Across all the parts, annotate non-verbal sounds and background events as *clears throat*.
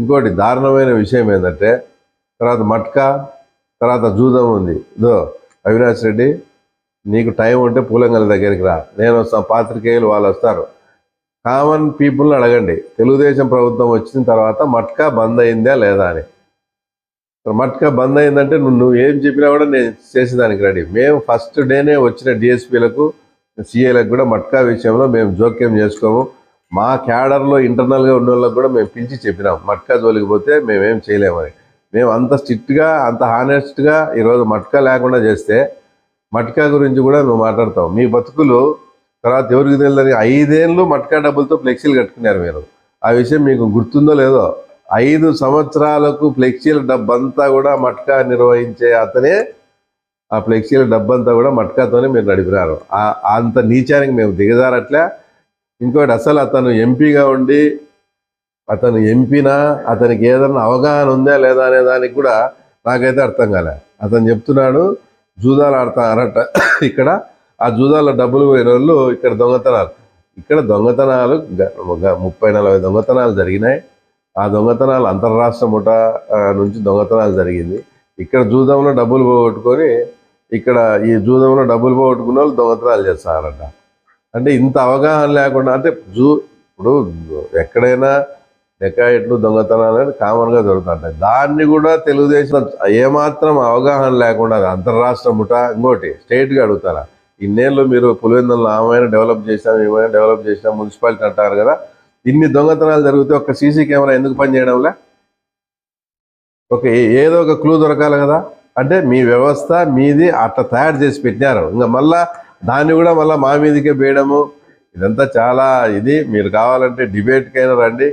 ఇంకోటి దారుణమైన విషయం ఏంటంటే తర్వాత మట్కా తర్వాత జూదం ఉంది. ఇదో అవినాష్ రెడ్డి నీకు టైం ఉంటే పూలంగల దగ్గరికి రా. నేను వస్తాను పాత్రికేయులు వాళ్ళు వస్తారు. కామన్ పీపుల్ని అడగండి. తెలుగుదేశం ప్రభుత్వం వచ్చిన తర్వాత మట్కా బంద్ అయిందా లేదా అని. మట్కా బంద్ అయిందంటే నువ్వు నువ్వు ఏం చెప్పినా కూడా నేను చేసేదానికి రెడీ. మేము ఫస్ట్ డేనే వచ్చిన డిఎస్పీలకు సిఏలకు కూడా మట్కా విషయంలో మేము జోక్యం చేసుకోము. మా క్యాడర్లో ఇంటర్నల్గా ఉన్న వాళ్ళకి కూడా మేము పిలిచి చెప్పినాం. మట్కా జోలికి పోతే మేమేం చేయలేమని మేము అంత స్ట్రిక్ట్గా అంత హానెస్ట్గా ఈరోజు మట్కా లేకుండా చేస్తే మట్కా గురించి కూడా నువ్వు మాట్లాడతావు. మీ బతుకులు తర్వాత ఎవరికి తెలియదని ఐదేళ్ళు మట్కా డబ్బులతో ఫ్లెక్సీలు కట్టుకున్నారు మీరు. ఆ విషయం మీకు గుర్తుందో లేదో ఐదు సంవత్సరాలకు ఫ్లెక్సీల డబ్బంతా కూడా మట్కా నిర్వహించే అతనే ఆ ఫ్లెక్సీల డబ్బంతా కూడా మట్కాతోనే మీరు నడిపినారు. అంత నీచానికి మేము దిగజారట్లే. ఇంకోటి అసలు అతను ఎంపీగా ఉండి అతను ఎంపీనా అతనికి ఏదైనా అవగాహన ఉందా లేదా అనే దానికి కూడా నాకైతే అర్థం కాలే. అతను చెప్తున్నాడు జూదాలు ఆడతారట ఇక్కడ ఆ జూదాల డబ్బులు పోయిన వాళ్ళు ఇక్కడ దొంగతనాలు. ఇక్కడ దొంగతనాలు గ- ముప్పై నలభై దొంగతనాలు జరిగినాయి. ఆ దొంగతనాలు అంతర్రాష్ట్ర ముఠ నుంచి దొంగతనాలు జరిగింది. ఇక్కడ జూదంలో డబ్బులు పోగొట్టుకొని ఇక్కడ ఈ జూదంలో డబ్బులు పోగొట్టుకున్న వాళ్ళు దొంగతనాలు చేస్తారట. అంటే ఇంత అవగాహన లేకుండా అంటే జూ ఇప్పుడు ఎక్కడైనా డెకాయిట్లు దొంగతనాలు అనేది కామన్గా జరుగుతుంటాయి. దాన్ని కూడా తెలుగుదేశం ఏమాత్రం అవగాహన లేకుండా అది అంతర్రాష్ట్ర ముఠా ఇంకోటి స్టేట్గా అడుగుతారా? ఇన్నేళ్ళు మీరు పులివెందులను ఆమెను డెవలప్ చేసాం ఏమైనా డెవలప్ చేసినాం మున్సిపాలిటీ అంటారు కదా ఇన్ని దొంగతనాలు జరిగితే ఒక సీసీ కెమెరా ఎందుకు పనిచేయడంలే? ఒక ఏదో ఒక క్లూ దొరకాలి కదా. అంటే మీ వ్యవస్థ మీది అట్లా తయారు చేసి పెట్టినారు. ఇంకా మళ్ళా దాన్ని కూడా మళ్ళీ మా మీదకే వేయడము ఇదంతా చాలా ఇది. మీరు కావాలంటే డిబేట్కైనా రండి.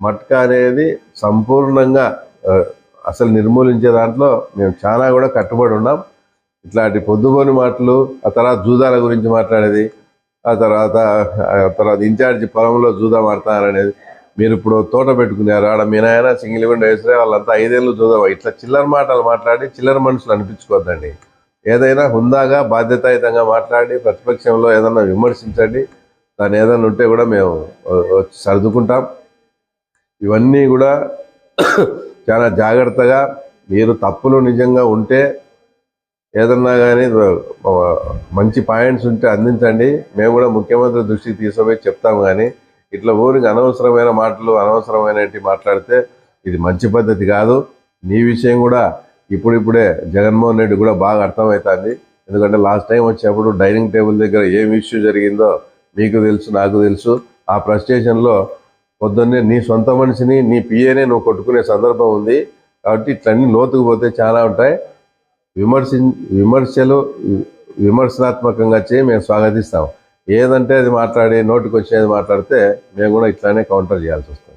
మట్కా అనేది సంపూర్ణంగా అసలు నిర్మూలించే దాంట్లో మేము చాలా కూడా కట్టుబడి ఉన్నాం. ఇట్లాంటి పొద్దుబోని మాటలు ఆ తర్వాత జూదాల గురించి మాట్లాడేది ఆ తర్వాత ఆ తర్వాత ఇన్ఛార్జి పొలంలో జూదా మాడతారనేది మీరు ఇప్పుడు తోట పెట్టుకున్నారు. ఆడ మీ నాయన సింగిలిగుండ వేసరే వాళ్ళంతా ఐదేళ్ళు జూదా. ఇట్లా చిల్లర మాటలు మాట్లాడి చిల్లర మనుషులు అనిపించుకోవద్దండి. ఏదైనా హుందాగా బాధ్యతాయుతంగా మాట్లాడి ప్రతిపక్షంలో ఏదైనా విమర్శించండి దాని ఏదైనా ఉంటే కూడా మేము సర్దుకుంటాం. ఇవన్నీ కూడా *clears throat* చాలా జాగ్రత్తగా మీరు తప్పులు నిజంగా ఉంటే ఏదన్నా కానీ మంచి పాయింట్స్ ఉంటే అందించండి. మేము కూడా ముఖ్యమంత్రి దృష్టికి తీసుకుపోయి చెప్తాం కానీ ఇట్లా ఊరికి అనవసరమైన మాటలు అనవసరమైనవి మాట్లాడితే ఇది మంచి పద్ధతి కాదు. నీ విషయం కూడా ఇప్పుడిప్పుడే జగన్మోహన్ రెడ్డి కూడా బాగా అర్థమవుతుంది. ఎందుకంటే లాస్ట్ టైం వచ్చేప్పుడు డైనింగ్ టేబుల్ దగ్గర ఏం ఇష్యూ జరిగిందో మీకు తెలుసు నాకు తెలుసు. ఆ ప్రస్టేషన్లో పొద్దున్నే నీ సొంత మనిషిని నీ పిఏనే నువ్వు కొట్టుకునే సందర్భం ఉంది. కాబట్టి ఇట్లన్నీ లోతుకు పోతే చాలా ఉంటాయి. విమర్శి విమర్శలు విమర్శనాత్మకంగా చేయి మేము స్వాగతిస్తాం. ఏదంటే అది మాట్లాడి నోటికి వచ్చేది మాట్లాడితే మేము కూడా ఇట్లానే కౌంటర్ చేయాల్సి వస్తుంది.